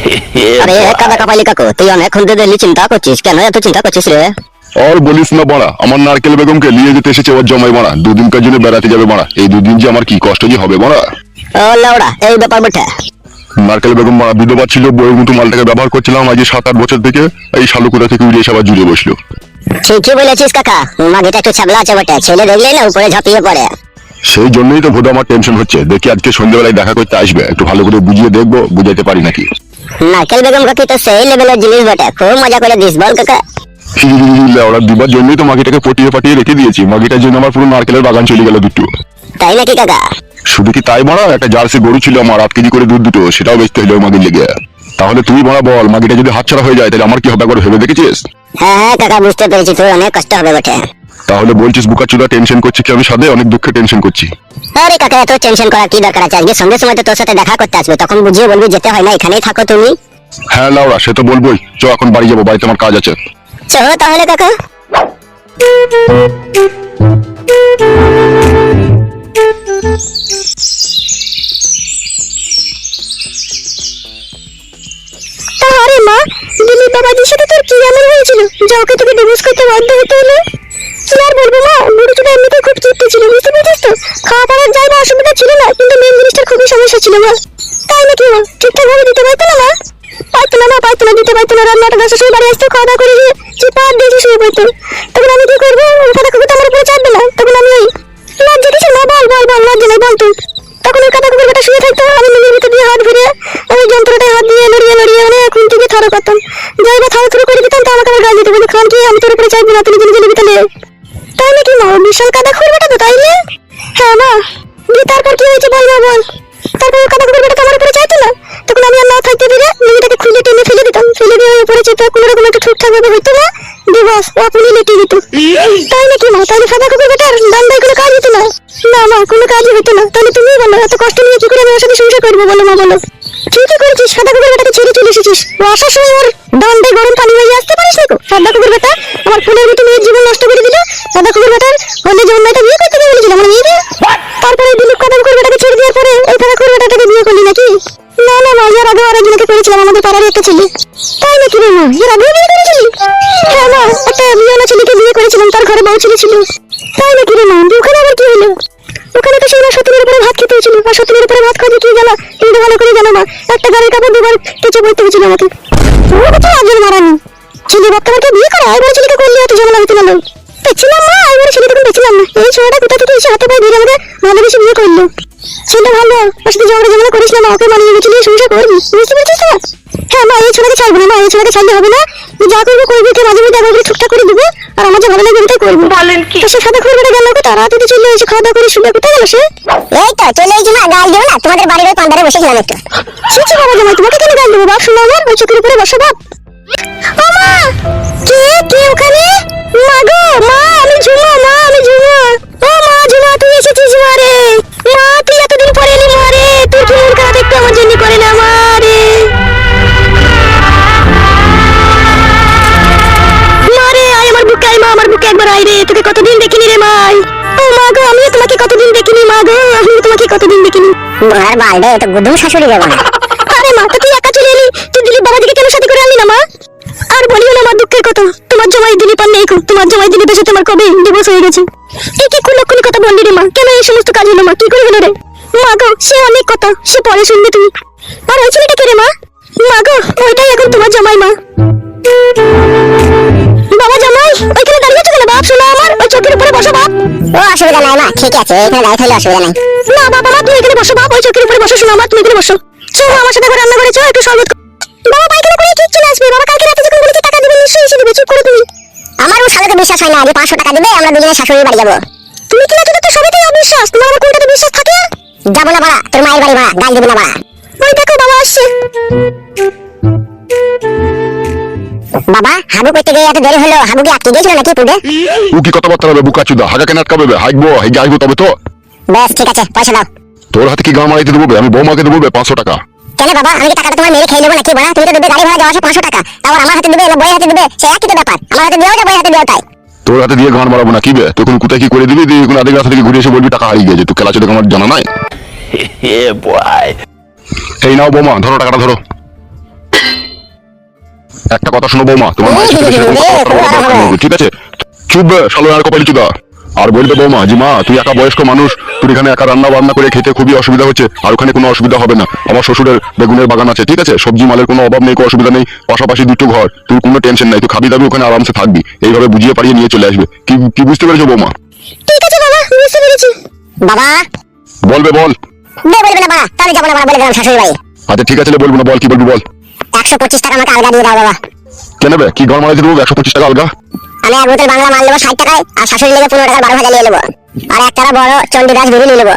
আরে কাদা কাপাইলি কাকু? তুই অনেকক্ষণ ধরে দেখলি চিন্তা করছিস। কেন এত চিন্তা করছিস রে? আর বলিস না বাড়া আমার নারকেল বেগমকে নিয়ে যেতে এসেছে ওর জমাই বাড়া। দুদিনকার জন্য বেড়াতে যাবে বাড়া? এই দুদিন যে আমার কি কষ্ট যে হবে বাড়া? ও লাউড়া এই ব্যাপার বটে। নারকেল বেগম বাড়া বিধবা ছিল বইয়ের মতো মালটাকে ব্যবহার করছিলাম আজ সাত আট বছর থেকে এই শালুকুড়া থেকে উড়ে এসে আবার জুড়ে বসল। ঠিকই বলেছিস কাকা মাগিটা একটু ছাগলা আছে বটে ছেলে দেখলেই না উপরে ঝাঁপিয়ে পড়ে। সেই জন্যই তো ভোদা আমার টেনশন হচ্ছে। দেখি আজকে সন্ধ্যেবেলায় দেখা করতে আসবে একটু ভালো করে বুঝিয়ে দেখব বুঝাইতে পারি নাকি? নারকেল বেগম কাকি তো সেই লেভেলের জিনিস বটে। খুব মজা করে দিস বল কাকা। ওরা দিবার জন্যই তো মাগিটাকে পটিয়ে পাটিয়ে রেখে দিয়েছি। মাগিটার জন্য আমার পুরো নারকেলের বাগান চলে গেল দুটো। তাই নাকি কাকা? শুধু কি তাই মারা? একটা জার্সি গরু ছিল আমার আট কেজি করে দুধ দুটো সেটাও বেচতে হলো মাগির লেগে। তাহলে তুই মারা বল মাগিটা যদি হাতছাড়া হয়ে যায় তাহলে আমার কি হবে একবার ভেবে দেখেছিস? হ্যাঁ হ্যাঁ কাকা বুঝতে পেরেছি তোর অনেক কষ্ট হবে বটে। তাহলে বলছিস বুকা চুলা টেনশন করছি কি আমি সাথে অনেক দুঃখে টেনশন করছি। আরে কাকা এত টেনশন করার কি দরকার আছে? আজকে সন্ধ্যের সময় তো তোর সাথে দেখা করতে আসবে। তখন বুঝিয়ে বলবি যেতে হয় না এখানেই থাকো তুমি। হ্যাঁ লাউরা সে তো বলবোই। চ এখন বাড়ি যাব বাড়িতে আমার কাজ আছে। চলো তাহলে কাকা। আরে মা দিলীপ বাবাজির সাথে তোর কি এমন হয়েছিল? যে ওকে তোকে ডিভোর্স করতে বাধ্য হতে হলো? এমনিতে ছিল, বুঝতে পেরেছিস তো? খাওয়া দাওয়ার যাই বা অসুবিধা ছিল না, কিন্তু মেন জিনিসটার খুবই সমস্যা ছিল মা তাই নাকি মা ঠিকঠাক ভাবে দিতে পারতো না মা পারতো না মা পারতো না, দিতে পারতো না, রান্নাটা দশটার সময় বাড়ি আসতো খাওয়া দাওয়া করে গিয়ে চিপা আর দিয়ে শুয়ে পড়তো। তখন আমি কি করব? কথা কুকুর তো আমার উপরে চাপবে না তখন আমি ওই লজ্জা দিছি মা বল বল বল, লজ্জা নেই, বল তুই। তখন ওই কাদা কুকুর বেটা শুয়ে থাকতো, আমি নিজের ভিতর দিয়ে হাত ঘুরে ওই যন্ত্রটায় হাত দিয়ে লড়িয়ে লড়িয়ে মানে খুন থেকে থারো করতাম। যাই বা থারো থারো করে দিতাম, তো আমাকে আবার গাল দিতে, বলে, খান কি, আমি তোর উপরে চাইব না, তুই নিজে নিবি বিশাল কাদা কুকুর বেটা তো তাইলে হ্যাঁ মা। দিয়ে তারপর কি হয়েছে বল বল। তারপর কাদা কুকুর বেটা আমার উপরে চাইতো না তখন আমি আর না থাকতে পেরে মেয়েটাকে খুলে টেনে ফেলে দিতাম। ফেলে দিয়ে উপরে চেপে কোনো রকম একটা ঠিকঠাক ভাবে হইতো না। দিবস ও আপনি লেটে দিত তাই নাকি মা? তাহলে সাদা কুকুর বেটার দান্দায় কোনো কাজ হতো না। না মা কোনো কাজই হতো না। তাহলে করব বলো মা বলো ঠিকই করেছিস? সাদা কুকুর বেটাকে ছেড়ে চলে এসেছিস? ও আসার সময় ওর দণ্ডে গরম পানি হয়ে আসতে পারিস না সাদা কুকুর বেটা, আমার ফুলের মতো মেয়ের জীবন নষ্ট করে দিল। সাদা কুকুর বেটার হলে যে অন্যটা বিয়ে করতে বলেছিল, আমার মেয়েকে তারপরে দিলীপ কাদা কুকুর বেটাকে ছেড়ে দেওয়ার পরে এই সাদা কুকুর বেটাটাকে বিয়ে করলি নাকি? না না, মা, এর আগে আরেকজনকে করেছিলাম, আমাদের পাড়ার একটা ছেলে। তাই নাকি রে মা? এর আগে বিয়ে করেছিলি? হ্যাঁ মা, একটা বিয়েওয়ালা ছেলেকে বিয়ে করেছিলাম, তার ঘরে বউ ছেলে ছিল। হয়েছিল আর সতীনের উপরে ভাত খাওয়া কি তো ভালো করে জানো না। একটা গাড়ির কাপড় দুবার কেচে পড়তে হয়েছিল আমাকে। একজন মারানি। ছেলে বাচ্চাকে বিয়ে করা আইবার ছেলেকে করলে এত ঝামেলা হইতে না পেছিলাম না আইবার ছেলে তখন পেছিলাম না। এই ছোড়াটা কোথা থেকে এসে হাতে পায়ে ধরে আমাকে ভালোবেসে বিয়ে করল? ছেলেটা ভালো ওর সাথে ঝগড়া ঝামেলা করিস না ওকে মানিয়ে গেছিলি সংসার করবি। বুঝতে পেরেছিস হ্যাঁ মা, এই ছোড়াকে ছাড়বো না, মা, এই ছোড়াকে ছাড়লে হবে না যে যা করব করবি ওকে মাঝে মধ্যে একবার করে ঠিকঠাক করে দিবো আর আমার যে ভালো লাগবে ওটাই করব বলেন কি তো সে সাদা খুরবেটা গেল কোথায়? রাতে তো চলে এসে খাওয়া দাওয়া করে শুয়ে কোথায় গেল সে? এই তো চলে এসে মা গাল দিও না তোমাদের বাড়ির ওই পান্ডারে বসেছিলাম একটু। সে বাবা জামাই তোমাকে কেন গাল দেবো? বাপ শোনো আমার ওই চোখের উপরে বসো বাপ। ও মা কে কে ওখানে? মা গো মা আমি ঝুমা। একবার আয় রে তোকে কতদিন দেখিনি রে মাই ও মা গো আমিও তোমাকে কতদিন দেখিনি মা গো আমিও তোমাকে কতদিন দেখিনি। আর বালবে এটা গুদুম শাশুড়ি যাবে না আরে মা তো তুই একা চলে এলি তুই দিলীপ বাবাজিকে কেন সাথে করে আনলি না মা? আর বলিও না আমার দুঃখের কথা তোমার জামাই দিলীপ আর নেই গো। তোমার জামাই দিলীপের সাথে আমার কবে ডিভোর্স হয়ে গেছে? এই কি কুলক্ষণি কথা বললি রে মা কেন এই সমস্ত কাজ হলো মা কি করে হলো রে? মা গো সে অনেক কথা সে পরে শুনবে তুমি। আর ওই ছেলেটা কে রে মা? মা গো ওইটাই এখন তোমার জামাই মা। ঠিক আছে এখানে দাঁড়িয়ে থাকলে অসুবিধা নাই। না বাবা মা তুমি এখানে বসো বাপ ওই চোখের উপরে বসো শোনো মা তুমি এখানে বসো। চলো আমার সাথে রান্না করে চলো একটু শরবত। বাবা পায়খানা করে ঠিক চলে আসবে? বাবা কালকে রাতে যখন বলেছি টাকা দেবে নিশ্চয়ই এসে দেবে চুপ করো তুমি। আমার ও শালাকে বিশ্বাস হয় না যে পাঁচশো টাকা দিবে আমরা দুজনে শাশুড়ি বাড়ি যাব। তুমি কি না তো সবাইতেই অবিশ্বাস? তোমার আমার কোনটাতে বিশ্বাস থাকে? যাব না বাড়া তোর মায়ের বাড়ি ভাড়া গাল দিবি না বাড়া। ওই দেখো বাবা আসছে। বাবা হাগু করতে গিয়ে এত দেরি হলো হাগু কি আটকে গিয়েছিল নাকি পুডে ও কি কথাবার্তা হবে বুকা চুদা? হাগা কেন আটকাবে বে? হাইকবো হাইগে আসব তবে তো। বেশ ঠিক আছে পয়সা দাও। তোর হাতে কি গাঁ মারাইতে দেবো আমি বৌমাকে দেবো পাঁচশো টাকা। কেন বাবা আমি কি টাকাটা তোমার মেরে খেয়ে নেব নাকি বাড়া তুমি তো দেবে গাড়ি ভাড়া যাওয়া আসা পাঁচশো টাকা। তারপর আমার হাতে দেবে না বইয়ের হাতে দেবে? সে একই তো ব্যাপার। আমার হাতে দিয়েও যা বইয়ের হাতে দিয়েও তাই। তোর হাতে দিয়ে গান মারাবো না কি বে? তখন কোথায় কি করে দিবি? দিয়ে কোনো রাস্তা থেকে ঘুরে এসে বলবি টাকা হারিয়ে গেছে তুই খেলা চোদে আমার জানা নাই. এই নাও বৌমা ধরো টাকাটা ধরো। একটা কথা শোনো বৌমা তোমার মায়ের সাথে সেরকম কথাবার্তা বলার দরকার নেই, ঠিক আছে? চুপ বে, শালো আর কপালি চুদা। আর বলবে বৌমা জি মা তুই একা বয়স্ক মানুষ তুই এখানে একা রান্না বান্না করে খেতে খুবই অসুবিধা হচ্ছে আর ওখানে কোনো অসুবিধা হবে না। আমার শ্বশুরের বেগুনের বাগান আছে ঠিক আছে? সবজি মালের কোনো অভাব নেই কোনো অসুবিধা নেই পাশাপাশি দুটো ঘর। তুই কোনো টেনশন নাই তুই খাবি দাবি ওখানে আরামসে থাকবি। এইভাবে বুঝিয়ে পারিয়ে নিয়ে চলে আসবে। কি কি বুঝতে পেরেছ বৌমা? ঠিক আছে বাবা বুঝতে পেরেছি। বাবা? বলবে বল। বলবে না বাবা তাহলে যাব না বাবা বলে দিলাম শাশুড়ি বাড়ি। আচ্ছা ঠিক আছে বলব না বল কি বলবি বল। একশো পঁচিশ টাকা আমাকে আলগা দিয়ে দাও বাবা। কেন বে কি ঘর মারাইতে দেবো? একশো পঁচিশ টাকা আলগা? আমি এক বোতল বাংলা মাল নেব ষাট টাকায় আর শাশুড়ি লেগে পনেরো টাকার বারো ভাজা নিয়ে নেব। আর একটা বড় চণ্ডীদাস বিড়ি নিয়ে নেব।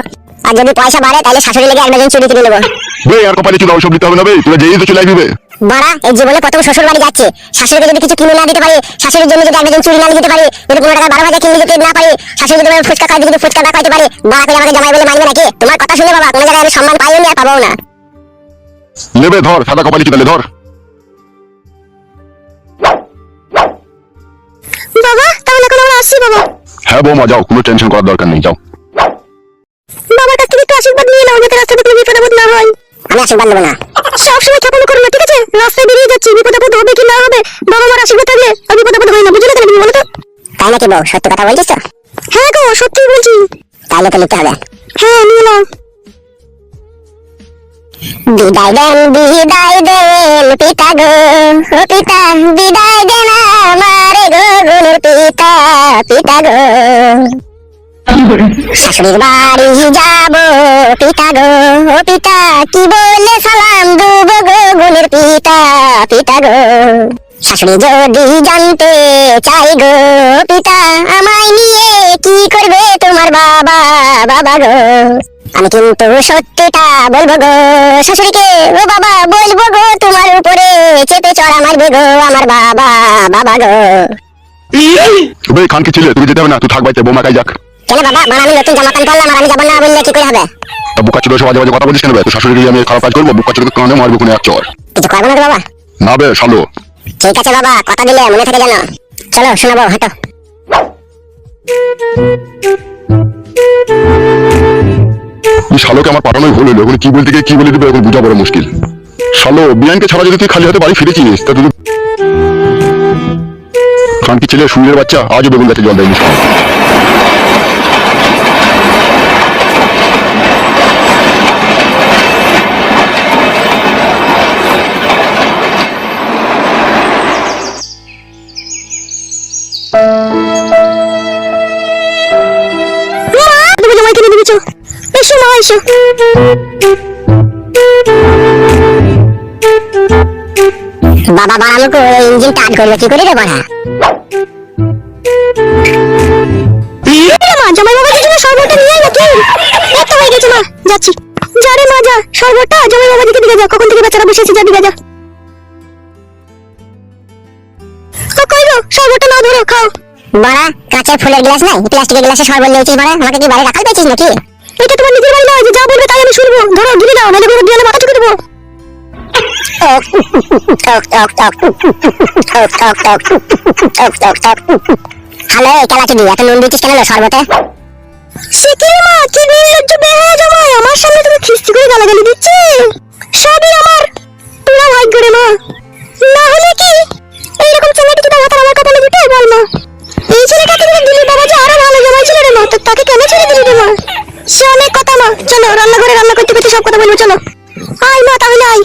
আর যদি পয়সা বাড়ে তাহলে শাশুড়ি লেগে এক ডজন চুরি কিনে নেব। বে আর কপালি চুদা ওইসব দিতে হবে না বে। তুই যেই তো চলে আসবি বাড়া এই জীবনে প্রথম শ্বশুর বাড়ি যাচ্ছে। শাশুড়িকে যদি কিছু কিনে না দিতে পারি শাশুড়ির জন্য যদি একজন চুরি না দিতে পারি যদি পনেরো টাকা বারো হাজার কিনে দিতে না পারি শাশুড়ি যদি ফুচকা খাইতে যদি ফুচকা না খাইতে পারি বাড়া করে আমাকে জামাই বলে মানবে নাকি? তোমার কথা শুনে বাবা কোনো জায়গায় আমি সম্মান পাইও নি আর পাবো না। নেবে ধর সাদা কপালি ধর। বাবা তাহলে এখন আমরা আসছি বাবা। হ্যাঁ বৌমা যাও কোনো টেনশন করার দরকার নেই যাও। বাবার কাছ থেকে একটু আশীর্বাদ নিয়ে নাও যাতে রাস্তাতে কোনো বিপদ আপদ না হয়। আমি আশীর্বাদ দেবো না। সবসময় খেপানো করো না ঠিক আছে? রাস্তায় বেরিয়ে যাচ্ছি বিপদ আপদ হবে কি না হবে বাবা মার আশীর্বাদ থাকলে আর বিপদ আপদ হয় না বুঝলে তুমি বলো তো? তাই নাকি বউ সত্যি কথা বলছিস তো? হ্যাঁ গো সত্যি বলছি। তাহলে তো নিতে হবে। হ্যাঁ নিয়ে নাও। বিদায় দেন বিদায় দেন পিতা গো পিতা, বিদায় দেন আমার গো গুণের পিতা পিতা গো। শাশুড়ির বাড়ি যাব, পিতা গো পিতা, কি বলে সালাম দুব গো গুণের পিতা পিতা গো। শাশুড়ি যদি জানতে চাই গো পিতা আমায় নিয়ে কি করবে তোমার বাবা বাবা গো? আমি কিন্তু সত্যিটা বলব গো শাশুড়িকে ও বাবা বলব গো তোমার উপরে চেপে চড়া মারবে গো আমার বাবা বাবা গো। বে খানকে ছিলে তুই যেতে হবে না তুই থাক বাইতে বৌমা কাই যাক। কেন বাবা মানে আমি নতুন জামা প্যান্ট পরলাম আর আমি যাব না বললে কি করে হবে? বুকা চুদো সব বাজে কথা বলছিস কেন তুই শাশুড়ি আমি খারাপ কাজ করব বুকা চুদো কানে মারবো কোনো এক চর। কিছু করব না বাবা? না বে শালো। ঠিক আছে বাবা, কথা দিলে মনে থাকে জানো চলো, শোনাবো, হাঁটো। শালোকে আমার পাঠানোই ভুল হলো এখন কি বলতে গিয়ে কি বলে দিবে এখন বোঝা বড় মুশকিল। শালো, বিয়ানকে ছাড়া যদি তুই খালি হাতে বাড়ি ফিরেছিস, তা তুই খানকি ছেলে সুরের বাচ্চা, আজও বেগুন গাছে জল দেয়নি। এসো। মা এসো বাবা ইঞ্জিন টান করবে কি করে রে বাড়া? মা জামাই বাবার জন্য নিয়ে আয় নাকি এত হয়ে গেছে মা। যাচ্ছি। যা রে মা যা। জামাই বাবা দিকে দিকে যা কখন থেকে বেচারা বসেছে যা দিকে যা। না ধরো খাও। বাড়া কাঁচের ফুলের গ্লাস নাই? প্লাস্টিকের গ্লাসে সরবত নিয়েছিস বাড়া? আমাকে কি বাড়ি রাখাল পেয়েছিস নাকি? এটা তোমার নিজের বাড়ি নয় যে যা বলবে তাই আমি শুনব। ধরো গিরে দাও নাহলে বিপদ দিয়ে মাথা চুকে দেবো। হ্যালো কেলা চুদি এত নুন দিচ্ছিস কেন লো সর্বতে সে কি মা? কি নির্লজ্জ বেহায়া জামাই। আমার সামনে তুমি খিস্তি করে গালাগালি দিচ্ছে? সবই আমার। পুরো ভাগ্য রে মা। না হলে কি? এইরকম ছেলেটি যদি আমার আমার কপালে জুটে বল মা। এই ছেলেটাকে যদি দিলি বাবা যে আরও ভালো জামাই ছিল রে মা। তো তাকে কেন ছেড়ে দিলি রে মা? সে অনেক কথা মা চলো, রান্নাঘরে রান্না করতে করতে সব কথা বলব, চলো। আয় মা, তাহলে আয়।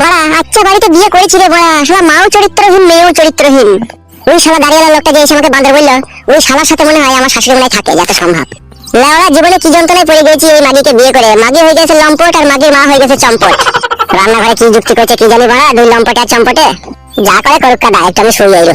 বড়া আচ্ছা বাড়িতে বিয়ে করেছি রে বড়া। শালা মাও চরিত্রহীন, মেয়েও চরিত্রহীন। ওই শালা দাঁড়িয়ে লোকটা যে এসে আমাকে বাঁদর বলল, ওই শালার সাথে মনে হয় আমার শাশুড়ি মনে থাকে, যত সম্ভব। লেওড়া জীবনে কি যন্ত্রণায় পড়ে গেছি এই মাগিকে বিয়ে করে। মাগি হয়ে গেছে লম্পট আর মাগির মা হয়ে গেছে চম্পট। রান্নাঘরে কি যুক্তি করছে কি জানি বড়া, দুই লম্পটে আর চম্পটে? যা করে করুক কাদা একটু আমি শুয়ে এলো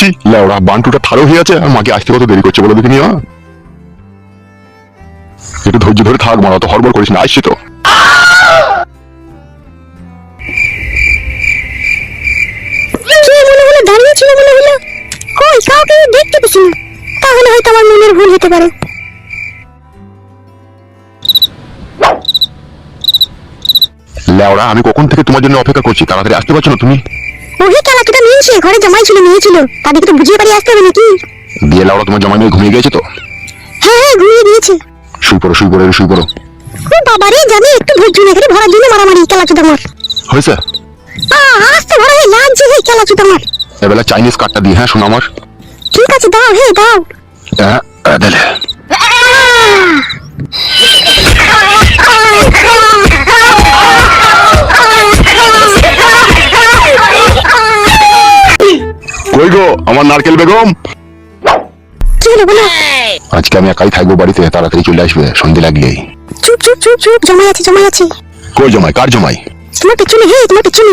ছি লেওড়া বান্টুটা ঠাড়ো হয়ে আছে আর মাকে আসতে কত দেরি করছে বলে দেখিনি হ্যাঁ? একটু ধৈর্য ধরে থাক মারা তো হরবর করিস না আসছি তো। দেখতে পেছি তাহলে হয়তো আমার মনের ভুল হতে পারে। লেওড়া আমি কখন থেকে তোমার জন্য অপেক্ষা করছি? তাড়াতাড়ি আসতে পারছ না তুমি? ওহে খেলাটা নিয়েছে ঘরে জামাই ছিল মেয়ে ছিল। তাদেরকে তো বুঝিয়ে পারি আসতে হবে নাকি? দিয়ে লেওড়া তোমার জমা নিয়ে ঘুমিয়ে গেছে তো? হ্যাঁ হ্যাঁ ঘুমিয়ে দিয়েছে শুই পড়ো শুই পড়ো শুই পড়ো। ও বাবারে জানি একটু ধৈর্য না করে ভরার জন্য মারামারি খেলা চুদা আমার হয়েছে আস্তে ভরা হে লাগছে হে খেলা চুদা আমার এবেলা চাইনিজ কার্ডটা দিই হ্যাঁ শোনো আমার। ঠিক আছে দাও হে দাও। হ্যাঁ দিলে আমার নারকেল বেগম। কি হলো বলো। আজকে আমি একাই থাকব বাড়িতে তাড়াতাড়ি চলে আসবে সন্ধে লাগলেই। চুপ চুপ চুপ চুপ জমাই আছে জমাই আছে। কই জমাই? কার জমাই? তোমার পেছনে হে তোমার পেছনে।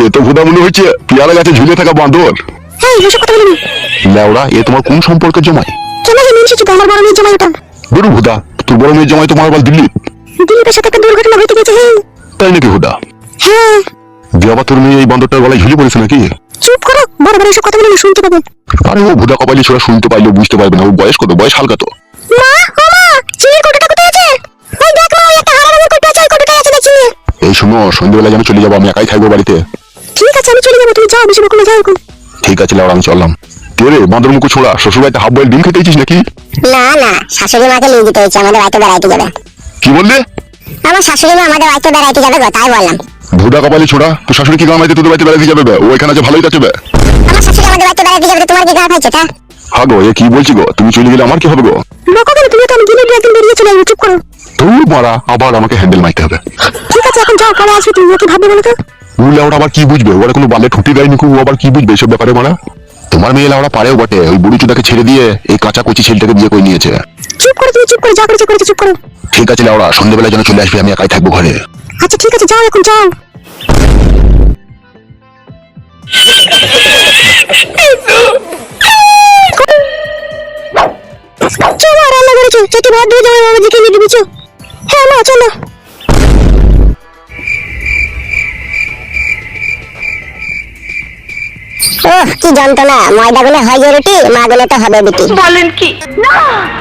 এ তো ভুদা মনে হচ্ছে পেয়ারা গাছে ঝুলে থাকা বাঁদর। হ্যাঁ এসব কথা বলিনি লেওড়া এ তোমার কোন সম্পর্কের জমাই? কেন হে মিনছে চুপ আমার বড় মেয়ের জমাই ওটা? বেরু ভুদা তোর বড় মেয়ের জমাই তোমার আবার দিল্লি। দিলীপের সাথে একটা দুর্ঘটনা ঘটে গেছে হে তাই নাকি হুদা হ্যাঁ। তোর মেয়ে এই বান্দরটার গলায় ঝুলে পড়েছে নাকি? চুপ করো বড় বড় এসব কথা বলে শুনতে পাবে। আরে ও ভুদা কপালি ছোড়া শুনতে পাইলো বুঝতে পারবে না। ও বয়স কত? বয়স হালকা তো। মা ও মা চিনির কোটোটা কোথায় আছে? ওই দেখ মা ওই একটা কোটো আছে ওই কোটোটাই আছে এই শোনো সন্ধ্যেবেলা যেন চলে যাব আমি একাই থাকব বাড়িতে। ঠিক আছে আমি চলে যাব তুমি যাও বেশি বকলে যাও এখন। ঠিক আছে আমি চললাম। কে রে বান্দর মুখো ছোড়া? শ্বশুর বাড়িতে হাফ বয়েল ডিম খেতেছিস নাকি? না না শাশুড়ি মাকে নিয়ে যেতে হচ্ছে আমাদের বাড়িতে বেড়াইতে যাবে। কি বললে? আমার শাশুড়ি মা আমাদের বাড়িতে বেড়াইতে যাবে গো তাই বললাম। ভুদা কপালি ছোড়া? তো শাশুড়ি কি গামাইতে তোদের বাড়িতে বেড়াতে যাবে বে? ও এখানে আছে ভালোই কাছে বে। আমার শাশুড়ি আমাদের বাড়িতে বেড়াইতে যাবে তোমার কি গা তা? হা গো এ কি বলছি গো? তুমি চলে গেলে আমার কি হবে গো? কেন তুমি তো আমি দিনে একদিন বেরিয়ে চলে চুপ করো। তোর মারা আবার আমাকে হ্যান্ডেল মারতে হবে। ঠিক আছে এখন যাও পরে আসবে তুমি ওকে ভাববে বলো তো। ও লেওড়া আবার কি বুঝবে? ওরা কোনো বালে ঠুটি দেয়নি ও আবার কি বুঝবে এসব ব্যাপারে মারা? তোমার মেয়ে লেওড়া পারেও বটে ওই বুড়ি চুদাকে ছেড়ে দিয়ে এই কাঁচা কচি ছেলেটাকে বিয়ে করে নিয়েছে। চুপ করে তুমি চুপ করে যা করেছ করেছ চুপ করো। ঠিক আছে লেওড়া সন্ধ্যেবেলা যেন চলে আসবে আমি একাই থাকব ঘরে। আচ্ছা ঠিক আছে যাও এখন যাও। চলো রান্না চেটে ভাত দিয়ে যাও বাবাজিকে নিয়ে দিবিছো হ্যাঁ মা চলো। ওহ কি যন্ত্রণা। ময়দা গুলো হয় যে রুটি মা গুলো তো হবে বিটি। বলেন কি?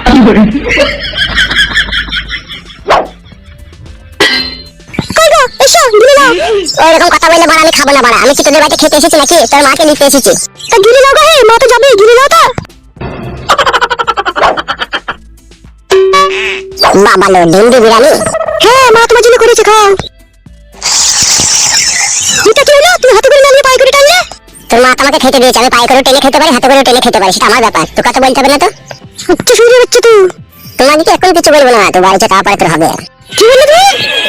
কই ওইরকম কথা বললে বাড়া আমি খাব না বাড়া আমি কি তোদের বাড়িতে খেতে এসেছি নাকি? তোর মাকে নিতে এসেছি। তা গিলে নাও হে মা তো যাবে গিলে নাও তো। বাবা লো ডিম দি বিরিয়ানি। হ্যাঁ মা তোমার জন্য করেছে খাও। এটা কি হলো? তুমি হাতে করে না নিয়ে পায়ে করে টানলে? তোর মা তো আমাকে খেতে দিয়েছে আমি পায়ে করে টেনে খেতে পারি হাতে করে টেনে খেতে পারি সেটা আমার ব্যাপার। তোর কথা বলতে হবে না তো। আচ্ছা শুরু হচ্ছে তো। তোমাকে এখন কিছু বলব না? তোর বাড়িতে খাওয়া পরে তোর হবে।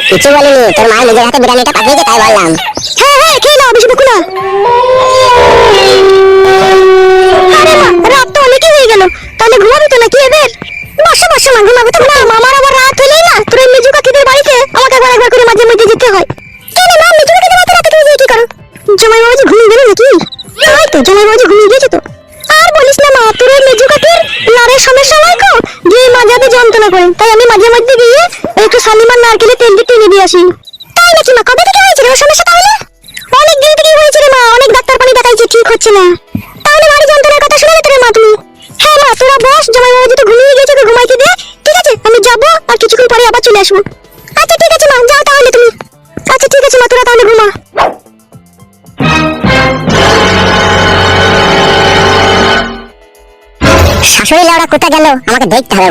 কিছু বলিনি তোর মা নিজের হাতে বিরিয়ানিটা পাঠিয়েছে, তাই বললাম। হ্যাঁ হ্যাঁ খেয়ে নাও, বেশি বকো হচ্ছে না। তাহলে বাড়ি যন্ত্রণার কথা শুনে তোরে মা তুমি হ্যাঁ মা, তোরা বস, জামাই বাবা যদি ঘুমিয়ে গেছে ওকে ঘুমাইতে দে ঠিক আছে, আমি যাব আর কিছুক্ষণ পরে আবার চলে আসব। আচ্ছা ঠিক আছে, মা, যাও তাহলে তুমি। আচ্ছা ঠিক আছে, মা, তোরা তাহলে ঘুমা। শাশুড়ি লাউড়া কোথায় গেল? আমাকে দেখতে হবে।